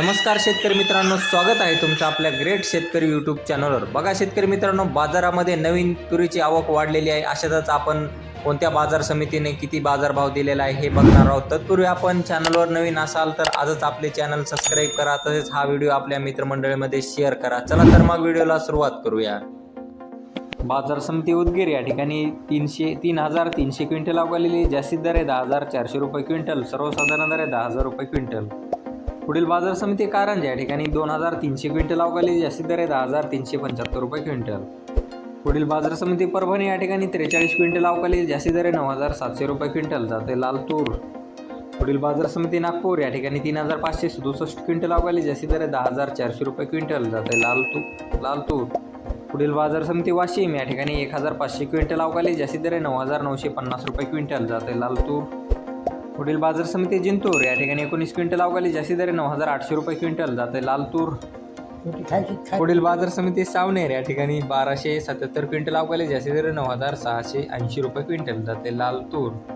नमस्कार शेतकरी मित्रांनो स्वागत आहे तुमचं आपल्या ग्रेट शेतकरी यूट्यूब चॅनलवर बघा शेतकरी मित्रांनो बाजारामध्ये नवीन तुरीची आवक वाढलेली आहे. अशातच आपण कोणत्या बाजार समितीने किती बाजारभाव दिलेला आहे हे बघणार आहोत. तत्पूर्वी आपण चॅनलवर नवीन असाल तर आजच आपले चॅनल सबस्क्राईब करा. तसेच हा व्हिडिओ आपल्या मित्रमंडळीमध्ये शेअर करा. चला तर मग व्हिडिओला सुरुवात करूया. बाजार समिती उदगीर या ठिकाणी तीनशे तीन हजार तीनशे क्विंटल अवघालेली जास्तीत दर आहे दहा हजार चारशे रुपये क्विंटल. सर्वसाधारण दर आहे दहा हजार रुपये क्विंटल. पुढील बाजार समिती कारंजा या ठिकाणी दोन हजार तीनशे क्विंटल अवकाली जास्तीत दर आहे दहा हजार तीनशे पंच्याहत्तर रुपये क्विंटल. पुढील बाजार समिती परभणी या ठिकाणी त्रेचाळीस क्विंटल अवकाली जास्ती दर आहे नऊ हजार सातशे रुपये क्विंटल जाते लाल तूर पुढील बाजार समिती नागपूर या ठिकाणी तीन हजार पाचशे सदुसष्ट क्विंटल अवकाली जास्ती दर आहे दहा हजार चारशे रुपये क्विंटल जाते लाल तू लाल तूर पुढील बाजार समिती वाशिम या ठिकाणी एक हजार पाचशे क्विंटल अवकाली जास्ती दर आहे नऊ हजार नऊशे पन्नास रुपये क्विंटल जाते लाल तूर पुढील बाजार समिती जिंतूर. या ठिकाणी एकोणीस क्विंटल अवकाली जास्ती दर नऊ हजार आठशे रुपये क्विंटल. जाते लाल तूर पुढील बाजार समिती सावनेर. या ठिकाणी बाराशे सत्याहत्तर क्विंटल अवकाली जास्ती दर नऊ हजार सहाशे ऐंशी रुपये क्विंटल. जाते लाल तूर